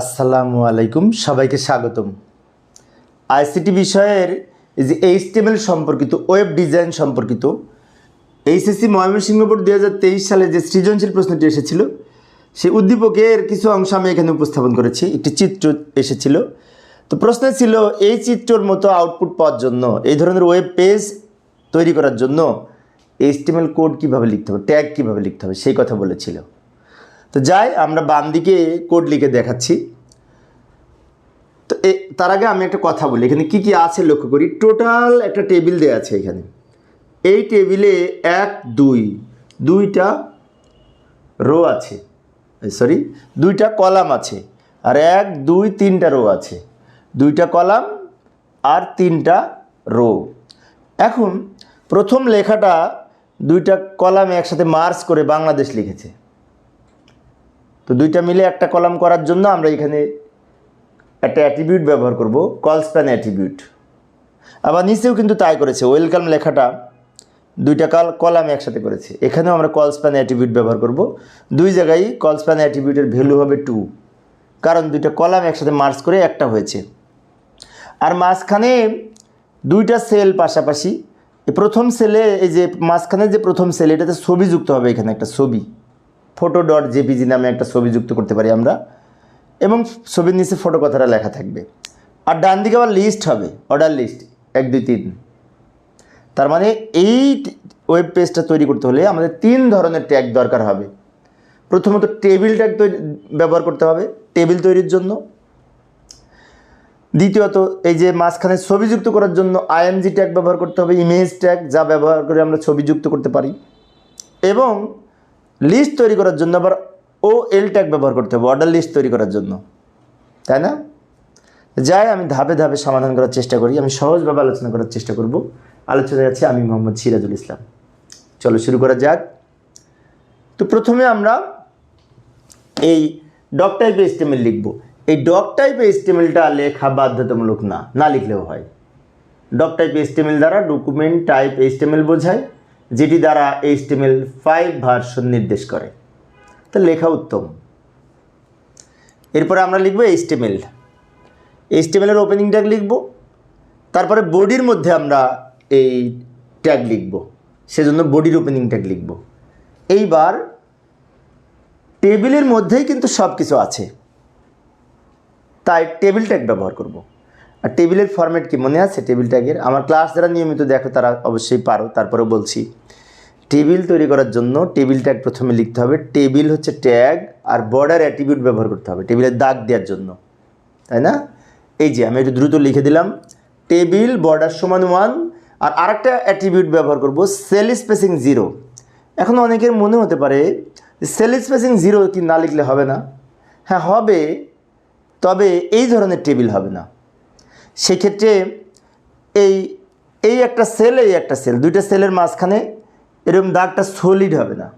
আসসালামু আলাইকুম, সবাইকে স্বাগতম। আইসিটি বিষয়ের যে এইচটিএমএল সম্পর্কিত, ওয়েব ডিজাইন সম্পর্কিত, এইচএসসি ময়মনসিংহ বোর্ড দু হাজার তেইশ সালে যে সৃজনশীল প্রশ্নটি এসেছিল, সেই উদ্দীপকের কিছু অংশ আমি এখানে উপস্থাপন করেছি। একটি চিত্র এসেছিল। তো প্রশ্ন ছিল, এই চিত্রর মতো আউটপুট পাওয়ার জন্য, এই ধরনের ওয়েব পেজ তৈরি করার জন্য এইচটিএমএল কোড কীভাবে লিখতে হবে, ট্যাগ কীভাবে লিখতে হবে, সেই কথা বলেছিল। তো যাই, আমরা বাম দিকে কোড লিখে দেখাচ্ছি। তো এ, তার আগে আমি একটা কথা বলি, এখানে কি কি আছে লক্ষ্য করি? টোটাল একটা টেবিল দেওয়া আছে এখানে। এই টেবিলে এক, দুই, দুইটা রো আছে। সরি দুইটা কলাম আছে। আর এক, দুই, তিনটা রো আছে। দুইটা কলাম আর তিনটা রো এখন প্রথম লেখাটা দুইটা কলামে একসাথে মার্চ করে বাংলাদেশ লিখেছে। তো দুইটা মিলে একটা কলাম করার জন্য আমরা এখানে একটা অ্যাট্রিবিউট ব্যবহার করব কলস্প্যান অ্যাট্রিবিউট আবার নিচেও কিন্তু তাই করেছে ওয়েলকাম লেখাটা দুইটা কাল, কলাম একসাথে করেছে। এখানেও আমরা কলস্প্যান অ্যাট্রিবিউট ব্যবহার করব। দুই জায়গায় কলস্প্যান অ্যাট্রিবিউটের ভ্যালু হবে টু কারণ দুইটা কলাম একসাথে মার্চ করে একটা হয়েছে। আর মাঝখানে দুইটা সেল পাশাপাশি প্রথম সেলে এই যে মাঝখানে যে প্রথম সেল এটাতে ছবি যুক্ত হবে এখানে একটা ছবি। ফটো ডট জেপিজি নামে একটা ছবি যুক্ত করতে পারি আমরা। এবং ছবির নিচে ফটো কথাটা লেখা থাকবে। আর ডান দিকে আবার লিস্ট হবে অর্ডার লিস্ট এক, দুই, তিন। তার মানে এই ওয়েব পেজটা তৈরি করতে হলে আমাদের তিন ধরনের ট্যাগ দরকার হবে। প্রথমত টেবিল ট্যাগ তৈরি, ব্যবহার করতে হবে টেবিল তৈরির জন্য। দ্বিতীয়ত এই যে মাঝখানে ছবি যুক্ত করার জন্য আইএমজি ট্যাগ ব্যবহার করতে হবে ইমেজ ট্যাগ যা ব্যবহার করে আমরা ছবি যুক্ত করতে পারি। এবং লিস্ট তৈরি করার জন্য আবার ও এল ট্যাগ ব্যবহার করতে হবে অর্ডার লিস্ট তৈরি করার জন্য। তাই না? যাই, আমি ধাপে ধাপে সমাধান করার চেষ্টা করি, আমি সহজভাবে আলোচনা করার চেষ্টা করব। আলোচনায় আছে আমি মোহাম্মদ সিরাজুল ইসলাম। চলো শুরু করা যাক। তো প্রথমে আমরা এই ডক টাইপ এস্টিমেল লিখব। এই ডক টাইপ এস্টিমেলটা লেখা বাধ্যতামূলক না না লিখলেও হয়। ডক টাইপ এস্টিমেল দ্বারা ডকুমেন্ট টাইপ এস্টিমেল বোঝায়। যেটি দ্বারা এইচটিএমএল ফাইভ ভার্সন নির্দেশ করে। তো লেখা উত্তম। এরপরে আমরা লিখব এইচটিএমএল। এইচটিএমএলের ওপেনিং ট্যাগ লিখব। তারপরে বডির মধ্যে আমরা এই ট্যাগ লিখব। সেজন্য বডির ওপেনিং ট্যাগ লিখব। এইবার টেবিলের মধ্যেই কিন্তু সব কিছু আছে। তাই টেবিল ট্যাগ ব্যবহার করব। আর টেবিলের ফরম্যাট কি মনে আছে? টেবিল ট্যাগের আমার ক্লাস যারা নিয়মিত দেখো তারা অবশ্যই পারো। তারপরেও বলছি। টেবিল তৈরি করার জন্য টেবিল ট্যাগ প্রথমে লিখতে হবে। টেবিল হচ্ছে ট্যাগ আর বর্ডার অ্যাট্রিবিউট ব্যবহার করতে হবে টেবিলের দাগ দেওয়ার জন্য। তাই না? এই যে আমি একটু দ্রুত লিখে দিলাম। টেবিল বর্ডার সমান ওয়ান আর আরেকটা অ্যাট্রিবিউট ব্যবহার করব সেল স্পেসিং জিরো এখন অনেকের মনে হতে পারে সেল স্পেসিং জিরো কি না লিখলে হবে না? হ্যাঁ হবে। তবে এই ধরনের টেবিল হবে না। সেক্ষেত্রে এই এই একটা সেল এই একটা সেল দুইটা সেলের মাঝখানে এরকম দাগটা সলিড হবে না।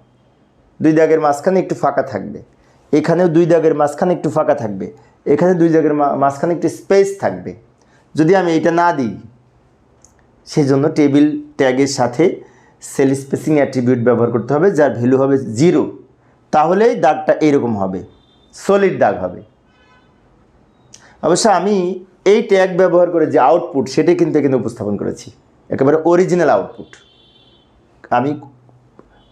দুই দাগের মাঝখানে একটু ফাঁকা থাকবে। এখানেও দুই দাগের মাঝখানে একটু ফাঁকা থাকবে। এখানে দুই দাগের মাঝখানে একটু স্পেস থাকবে। যদি আমি এটা না দিই সেই জন্য টেবিল ট্যাগের সাথে সেল স্পেসিং অ্যাট্রিবিউট ব্যবহার করতে হবে, যার ভ্যালু হবে জিরো তাহলেই দাগটা এরকম হবে সলিড দাগ হবে। অবশ্য আমি এই ট্যাগ ব্যবহার করে যে আউটপুট সেটাই কিন্তু এখানে উপস্থাপন করেছি। একেবারে অরিজিনাল আউটপুট আমি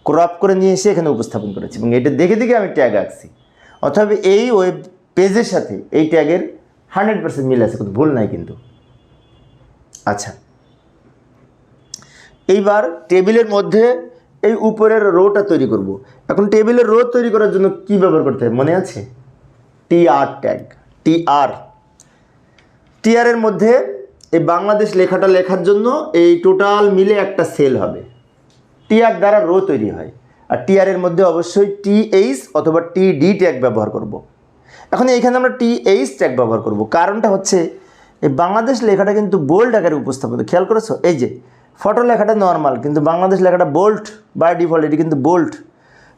ক্রপ করে নিয়ে এসে এখানে উপস্থাপন করেছি এবং এটা দেখে দেখে আমি ট্যাগ আঁকছি। অথবা এই ওয়েব পেজের সাথে এই ট্যাগের হান্ড্রেড পার্সেন্ট মিল আছে, কোনো ভুল নাই কিন্তু। আচ্ছা। এইবার টেবিলের মধ্যে এই উপরের রোটা তৈরি করব। এখন টেবিলের রো তৈরি করার জন্য কি ব্যবহার করতে হবে? মনে আছে? টি আর ট্যাগ টি আর টিআরের মধ্যে এই বাংলাদেশ লেখাটা লেখার জন্য এই টোটাল মিলে একটা সেল হবে। টিআর দ্বারা রো তৈরি হয়। আর টিআরের মধ্যে অবশ্যই টি এইচ অথবা টি ডি ট্যাগ ব্যবহার করব। এখন এইখানে আমরা টি এইচ ট্যাগ ব্যবহার করব। কারণটা হচ্ছে, এই বাংলাদেশ লেখাটা কিন্তু বোল্ড আকারে উপস্থাপন খেয়াল করেছ? এই যে ফটো লেখাটা নর্মাল কিন্তু বাংলাদেশ লেখাটা বোল্ট বাই ডিফল্ট এটি কিন্তু বোল্ট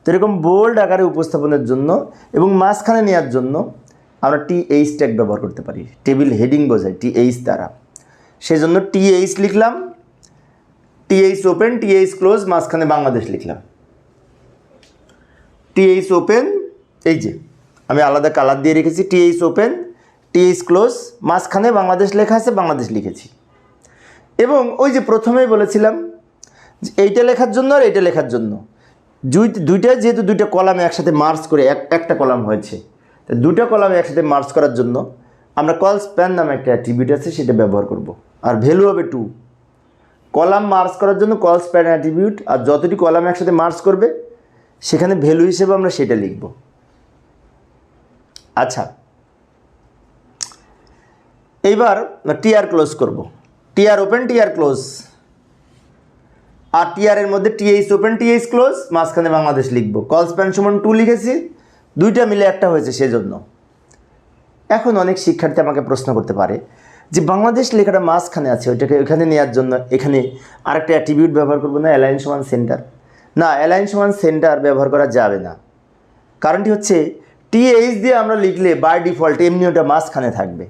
তো এরকম বোল্ড আকারে উপস্থাপনের জন্য এবং মাঝখানে নেওয়ার জন্য আমরা টি এইচ ট্যাগ ব্যবহার করতে পারি। টেবিল হেডিং বোঝায় টি এইচ দ্বারা। সেই জন্য টি এইচ লিখলাম টিএইচ ওপেন টিএইচ ক্লোজ মাঝখানে বাংলাদেশ লিখলাম। টিএইচ ওপেন এই যে, আমি আলাদা কালার দিয়ে রেখেছি টিএইচ ওপেন টিএইচ ক্লোজ মাঝখানে বাংলাদেশ লেখা আছে, বাংলাদেশ লিখেছি। এবং ওই যে প্রথমেই বলেছিলাম এইটা লেখার জন্য আর এইটা লেখার জন্য। দুই, দুইটা, যেহেতু দুইটা কলামে একসাথে মার্চ করে, এক, একটা কলাম হয়েছে, তো দুটা কলামে একসাথে মার্চ করার জন্য আমরা কল স্প্যান নামে একটা অ্যাট্রিবিউট আছে, সেটা ব্যবহার করব। আর ভ্যালু হবে টু কলাম মার্চ করার জন্য কল স্প্যান অ্যাট্রিবিউট আর যতটি কলাম একসাথে মার্চ করবে, সেখানে ভ্যালু হিসেবে আমরা সেটা লিখব। আচ্ছা। এইবার টিআর ক্লোজ করব। TR open TR close. আর টিআর এর মধ্যে টিএইচ ওপেন টিএইচ ক্লোজ, মাঝখানে বাংলাদেশ লিখব। কল স্প্যান সমান টু লিখেছি। দুইটা মিলে একটা হয়েছে, সেজন্য। এখন অনেক শিক্ষার্থী আমাকে প্রশ্ন করতে পারে যে বাংলাদেশ লেখাটা মাঝখানে আছে, ওইটাকে ওইখানে নেওয়ার জন্য এখানে আরেকটা অ্যাট্রিবিউট ব্যবহার করব না অ্যালাইন সমান সেন্টার না অ্যালাইন সমান সেন্টার ব্যবহার করা যাবে না। কারণটি হচ্ছে টিএইচ দিয়ে আমরা লিখলে বাই ডিফল্ট এমনি ওটা মাঝখানে থাকবে।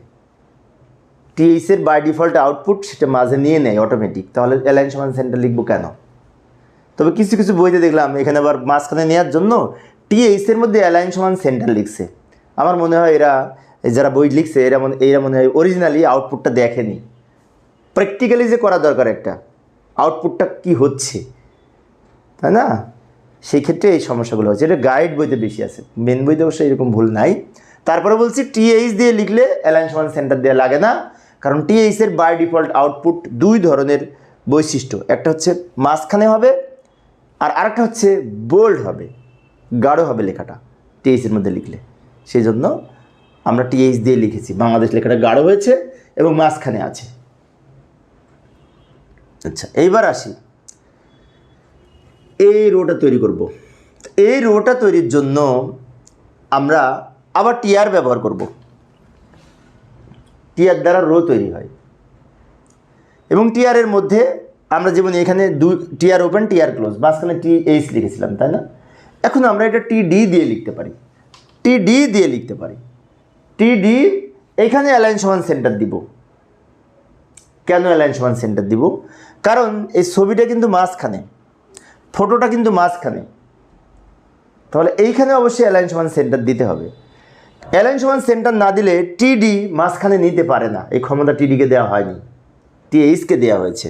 টিএইচের বাই ডিফল্ট আউটপুট সেটা মাঝে নিয়ে নেয় অটোমেটিক তাহলে অ্যালাইন সমান সেন্টার লিখব কেন? তবে কিছু কিছু বইতে দেখলাম, এখানে আবার মাঝখানে নেওয়ার জন্য টিএইচের মধ্যে অ্যালাইন সমান সেন্টার লিখছে। আমার মনে হয় এরা যারা বই লিখছে, এরা মনে এরা মনে হয় অরিজিনালি আউটপুটটা দেখেনি। প্র্যাকটিক্যালি যে করা দরকার একটা আউটপুটটা কি হচ্ছে? তাই না? সেই ক্ষেত্রে এই সমস্যাগুলো হচ্ছে। এটা গাইড বইতে বেশি আছে। মেন বইতে অবশ্যই এরকম ভুল নাই। তারপরে বলছি টিএইচ দিয়ে লিখলে অ্যালাইন সেন্টার দেওয়া লাগে না। কারণ টিএইচের বাই ডিফল্ট আউটপুট দুই ধরনের বৈশিষ্ট্য। একটা হচ্ছে মাঝখানে হবে, আর আরেকটা হচ্ছে বোল্ড হবে, গাঢ় হবে লেখাটা টিএইচের মধ্যে লিখলে। সেই জন্য আমরা টিএইচ দিয়ে লিখেছি। বাংলাদেশ লেখাটা গাঢ় হয়েছে এবং মাঝখানে আছে। আচ্ছা এইবার আসি। এই রোটা তৈরি করব। এই রোটা তৈরির জন্য আমরা আবার টিআর ব্যবহার করব। টিআর দ্বারা রো তৈরি হয়। এবং টিআরের মধ্যে আমরা যেমন এখানে দুই টিআর ওপেন টিআর ক্লোজ মাঝখানে টি এইচ লিখেছিলাম, তাই না? এখন আমরা এটা টি ডি দিয়ে লিখতে পারি। টি ডি দিয়ে লিখতে পারি। টি ডি এখানে অ্যালাইন সমান সেন্টার দিব। কেন অ্যালাইন সমান সেন্টার দিব? কারণ এই ছবিটা কিন্তু মাঝখানে ফটোটা কিন্তু মাঝখানে। তাহলে এইখানে অবশ্যই অ্যালাইন সমান সেন্টার দিতে হবে। অ্যালাইন সমান সেন্টার না দিলে টিডি মাঝখানে নিতে পারে না। এই ক্ষমতা টিডিকে দেওয়া হয়নি। টিএইচকে দেওয়া হয়েছে।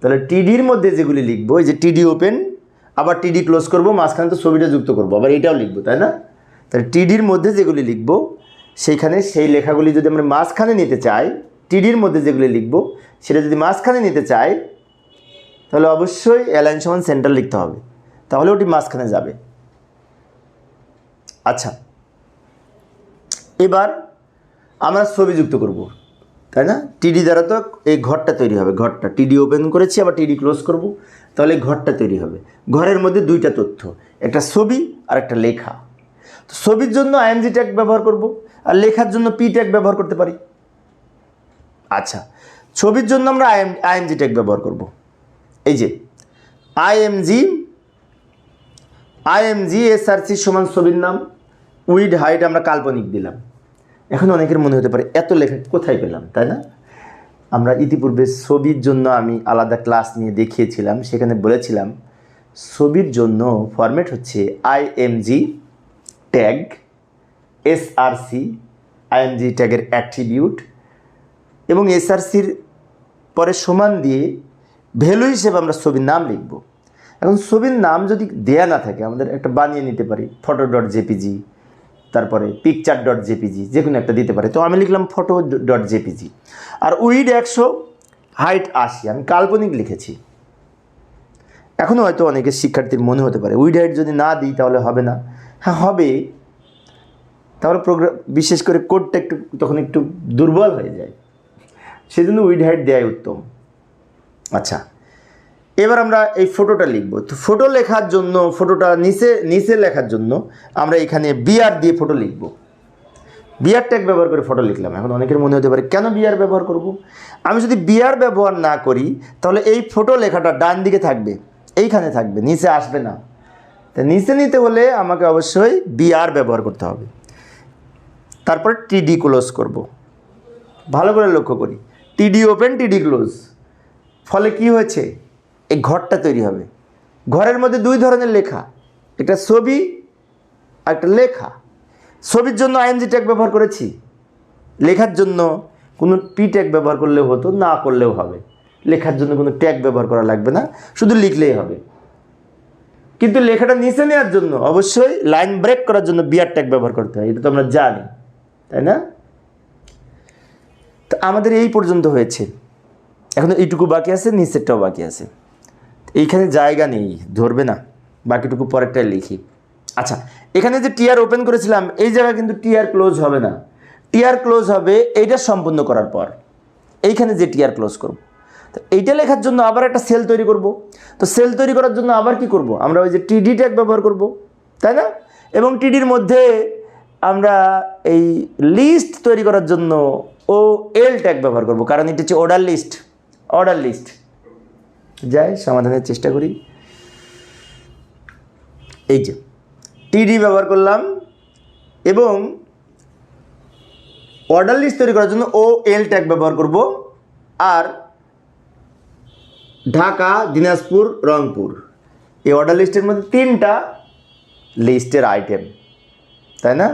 তাহলে টিডির মধ্যে যেগুলি লিখব, এই যে টিডি ওপেন আবার টিডি ক্লোজ করব, মাঝখানে তো ছবিটা যুক্ত করব, আবার এটাও লিখব, তাই না? তাহলে টিডির মধ্যে যেগুলি লিখব, সেইখানে সেই লেখাগুলি যদি আমরা মাঝখানে নিতে চাই, টিডির মধ্যে যেগুলি লিখব, সেটা যদি মাঝখানে নিতে চাই, তাহলে অবশ্যই অ্যালাইন সমান সেন্টার লিখতে হবে। তাহলে ওটি মাঝখানে যাবে। আচ্ছা। এবার আমরা ছবি যুক্ত করব, তাই না? টিডি দ্বারা তো এই ঘরটা তৈরি হবে, ঘরটা। টিডি ওপেন করেছি, আবার টিডি ক্লোজ করব, তাহলে ঘরটা তৈরি হবে। ঘরের মধ্যে দুইটা তথ্য, একটা ছবি আর একটা লেখা। তো ছবির জন্য আইএমজি ট্যাগ ব্যবহার করব আর লেখার জন্য পি ট্যাগ ব্যবহার করতে পারি। আচ্ছা ছবির জন্য আমরা আইএম আইএমজি ট্যাগ ব্যবহার করব। এই যে আইএমজি আইএমজি এসআরসি সমান ছবির নাম, উইড হাইট আমরা কাল্পনিক দিলাম। এখন অনেকের মনে হতে পারে, এত লেখা কোথায় পেলাম, তাই না? আমরা ইতিপূর্বে ছবির জন্য আমি আলাদা ক্লাস নিয়ে দেখিয়েছিলাম, সেখানে বলেছিলাম, ছবির জন্য ফরম্যাট হচ্ছে আইএমজি ট্যাগ এসআরসি আইএমজি ট্যাগের অ্যাট্রিবিউট এবং এসআরসির পরে সমান দিয়ে ভ্যালু হিসেবে আমরা ছবির নাম লিখব। এখন ছবির নাম যদি দেয়া না থাকে, আমাদের একটা বানিয়ে নিতে পারি ফটো ডট জেপিজি তারপরে পিকচার ডট জেপিজি যে কোনো একটা দিতে পারে। তো আমি লিখলাম ফটো ডট জেপিজি আর উইড একশো হাইট আশি, আমি কাল্পনিক লিখেছি। এখনও হয়তো অনেকের শিক্ষার্থীর মনে হতে পারে উইড হাইট যদি না দিই তাহলে হবে না। হ্যাঁ হবে। তাহলে প্রোগ্রাম বিশেষ করে কোডটা একটু, তখন একটু দুর্বল হয়ে যায়। সেজন্য উইড হাইট দেওয়াই উত্তম। আচ্ছা এবার আমরা এই ফটোটা লিখব। তো ফটো লেখার জন্য ফটোটা নিচে নিচে লেখার জন্য আমরা এখানে বিআর দিয়ে ফটো লিখব। বিআর ট্যাগ ব্যবহার করে ফটো লিখলাম। এখন অনেকের মনে হতে পারে, কেন বিআর ব্যবহার করব? আমি যদি বিআর ব্যবহার না করি, তাহলে এই ফটো লেখাটা ডান দিকে থাকবে, এইখানে থাকবে, নিচে আসবে না। তা নিচে নিতে হলে আমাকে অবশ্যই বিআর ব্যবহার করতে হবে। তারপর টিডি ক্লোজ করব। ভালো করে লক্ষ্য করি। টিডি ওপেন টিডি ক্লোজ ফলে কি হয়েছে? এই ঘরটা তৈরি হবে। ঘরের মধ্যে দুই ধরনের লেখা। একটা ছবি, আর একটা লেখা। ছবির জন্য আইএনজি ট্যাগ ব্যবহার করেছি। লেখার জন্য কোনো পি ট্যাগ ব্যবহার করলেও হতো, না করলেও হবে। লেখার জন্য কোনো ট্যাগ ব্যবহার করা লাগবে না। শুধু লিখলেই হবে। কিন্তু লেখাটা নিচে নেওয়ার জন্য অবশ্যই লাইন ব্রেক করার জন্য বিয়ার ট্যাগ ব্যবহার করতে হয়, এটা তো আমরা জানি, তাই না? তো আমাদের এই পর্যন্ত হয়েছে। এখন এইটুকু বাকি আছে, নিচেরটাও বাকি আছে। এইখানে জায়গা নেই, ধরবে না, বাকিটুকু পরেরটাই লিখি। আচ্ছা এখানে যে টিআর ওপেন করেছিলাম, এই জায়গায় কিন্তু টিআর ক্লোজ হবে না। টিআর ক্লোজ হবে, এইটা সম্পূর্ণ করার পর। এইখানে যে টিআর ক্লোজ করব। তো এইটা লেখার জন্য আবার একটা সেল তৈরি করব। তো সেল তৈরি করার জন্য আবার কি করব? আমরা ওই যে টিডি ট্যাগ ব্যবহার করব, তাই না? এবং টিডির মধ্যে আমরা এই লিস্ট তৈরি করার জন্য ও এল ট্যাগ ব্যবহার করব, কারণ এটা হচ্ছে অর্ডার লিস্ট অর্ডার লিস্ট যাই, সমাধানের চেষ্টা করি। এই যে টিডি ব্যবহার করলাম এবং অর্ডার লিস্ট তৈরি করার জন্য ও এল ট্যাগ ব্যবহার করব, আর ঢাকা, দিনাজপুর, রংপুর। এই অর্ডার লিস্টের মধ্যে তিনটা লিস্টের আইটেম তাই না?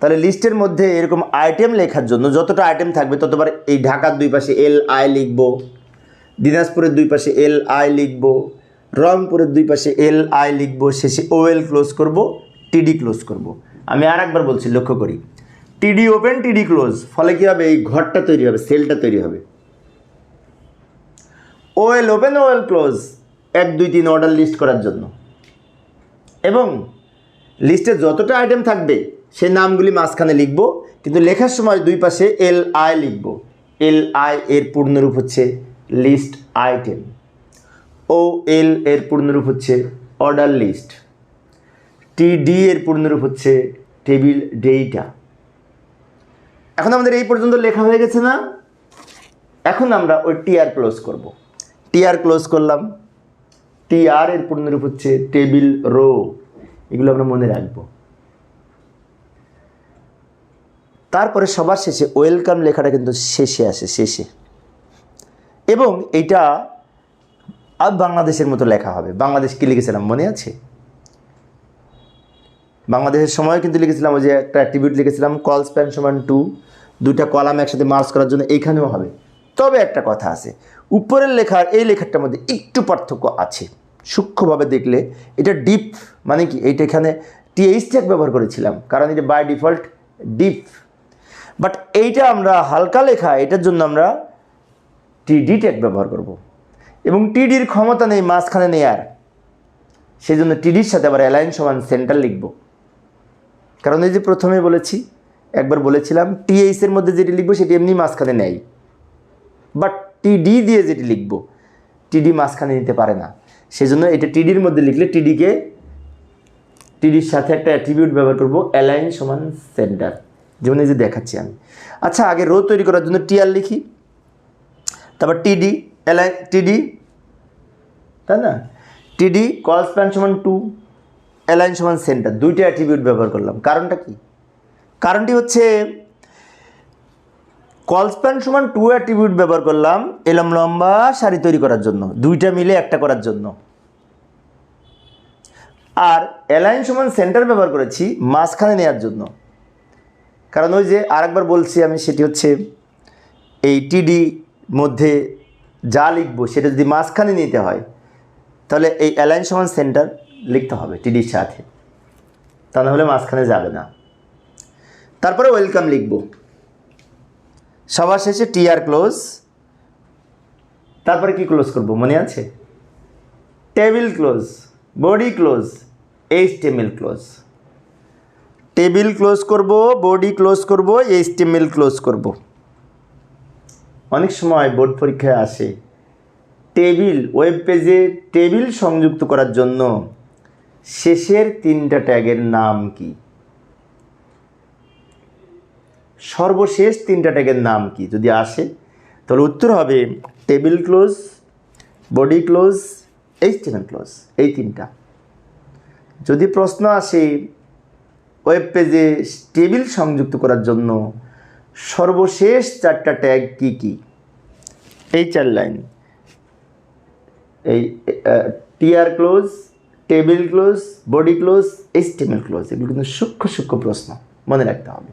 তাহলে লিস্টের মধ্যে এরকম আইটেম লেখার জন্য যতটা আইটেম থাকবে ততবার এই ঢাকার দুই পাশে এল আই লিখব, দিনাজপুরের দুই পাশে এল আই লিখব, রংপুরের দুই পাশে এল আই লিখব, শেষে ও এল ক্লোজ করব টিডি ক্লোজ করব। আমি আর একবার বলছি, লক্ষ্য করি। টিডি ওপেন টিডি ক্লোজ ফলে কী হবে? এই ঘরটা তৈরি হবে সেলটা তৈরি হবে। ওয়েল ওপেন, ওয়েল ক্লোজ, এক, দুই, তিন অর্ডার লিস্ট করার জন্য। এবং লিস্টে যতটা আইটেম থাকবে, সেই নামগুলি মাঝখানে লিখব, কিন্তু লেখার সময় দুই পাশে এল আই লিখব। এল আই এর পূর্ণরূপ হচ্ছে লিস্ট আইটেম ও এল এর পূর্ণরূপ হচ্ছে অর্ডার লিস্ট টি ডি এর পূর্ণরূপ হচ্ছে টেবিল ডেইটা এখন আমাদের এই পর্যন্ত লেখা হয়ে গেছে না? এখন আমরা ওই টিআর ক্লোজ করব। টিআর ক্লোজ করলাম। টিআর এর পূর্ণরূপ হচ্ছে টেবিল রো এগুলো আমরা মনে রাখব। তারপরে সবার শেষে ওয়েলকাম লেখাটা কিন্তু শেষে আসে, শেষে। এবং এটা আর বাংলাদেশের মতো লেখা হবে। বাংলাদেশ কি লিখেছিলাম? মনে আছে? বাংলাদেশের সময় কিন্তু লিখেছিলাম, ওই যে একটা অ্যাট্রিবিউট লিখেছিলাম কল স্প্যান সমান টু দুইটা কলাম একসাথে মার্চ করার জন্য এইখানেও হবে। তবে একটা কথা আছে, উপরের লেখার এই লেখাটার মধ্যে একটু পার্থক্য আছে। সূক্ষ্মভাবে দেখলে এটা ডিপ মানে কি, এইটা এখানে টিএইচ ট্যাগ ব্যবহার করেছিলাম, কারণ এটা বাই ডিফল্ট ডিপ বাট এইটা আমরা হালকা লেখা, এটার জন্য আমরা টিডি ট্যাগ ব্যবহার করব। এবং টিডির ক্ষমতা নেই, মাঝখানে নেয়ার সেই জন্য টিডির সাথে আবার অ্যালাইন সমান সেন্টার লিখব। কারণ এই যে প্রথমে বলেছি, একবার বলেছিলাম টিএইচের মধ্যে যেটি লিখব সেটি এমনি মাঝখানে নেয় বাট টিডি দিয়ে যেটি লিখব, টিডি মাঝখানে নিতে পারে না। সেজন্য এটা টিডির মধ্যে লিখলে টিডিকে, টিডির সাথে একটা অ্যাট্রিবিউট ব্যবহার করব অ্যালাইন সমান সেন্টার যেমন এই যে দেখাচ্ছি আমি। আচ্ছা আগে রো তৈরি করার জন্য টিআর লিখি। তারপর টিডি অ্যালাইন টিডি, তাই না? টিডি কল স্প্যান সমান টু অ্যালাইন সমান সেন্টার দুইটা অ্যাট্রিবিউট ব্যবহার করলাম। কারণটা কি? কারণটি হচ্ছে কল স্প্যান সমান টু অ্যাট্রিবিউট ব্যবহার করলাম, এলম লম্বা শাড়ি তৈরি করার জন্য। দুইটা মিলে একটা করার জন্য। আর অ্যালাইন সমান সেন্টার ব্যবহার করেছি, মাঝখানে নেওয়ার জন্য। কারণ ওই যে আরেকবার বলছি আমি, সেটি হচ্ছে এই টিডি মধ্যে যা লিখব, সেটা যদি মাঝখানে নিতে হয়, তাহলে এই অ্যালাইন সমান সেন্টার লিখতে হবে টিডির সাথে। তা নাহলে মাঝখানে যাবে না। তারপরে ওয়েলকাম লিখব। সবার শেষে টি আর ক্লোজ তারপরে কি ক্লোজ করব? মনে আছে? Table close body close HTML close table close করব বডি ক্লোজ করব এইচ টেমিল ক্লোজ করব। অনেক সময় বোর্ড পরীক্ষায় আসে টেবিল ওয়েব পেজে টেবিল সংযুক্ত করার জন্য শেষের তিনটা ট্যাগের নাম কি? সর্বশেষ তিনটা ট্যাগের নাম কি? যদি আসে, তাহলে উত্তর হবে table close, body close HTML close, এই তিনটা। যদি প্রশ্ন আসে ওয়েব পেজে টেবিল সংযুক্ত করার জন্য সর্বশেষ চারটা ট্যাগ কি কি? এই চার লাইন। এই TR close, table close, body close HTML close, এগুলো কিন্তু সূক্ষ্ম সূক্ষ্ম প্রশ্ন মনে রাখতে হবে।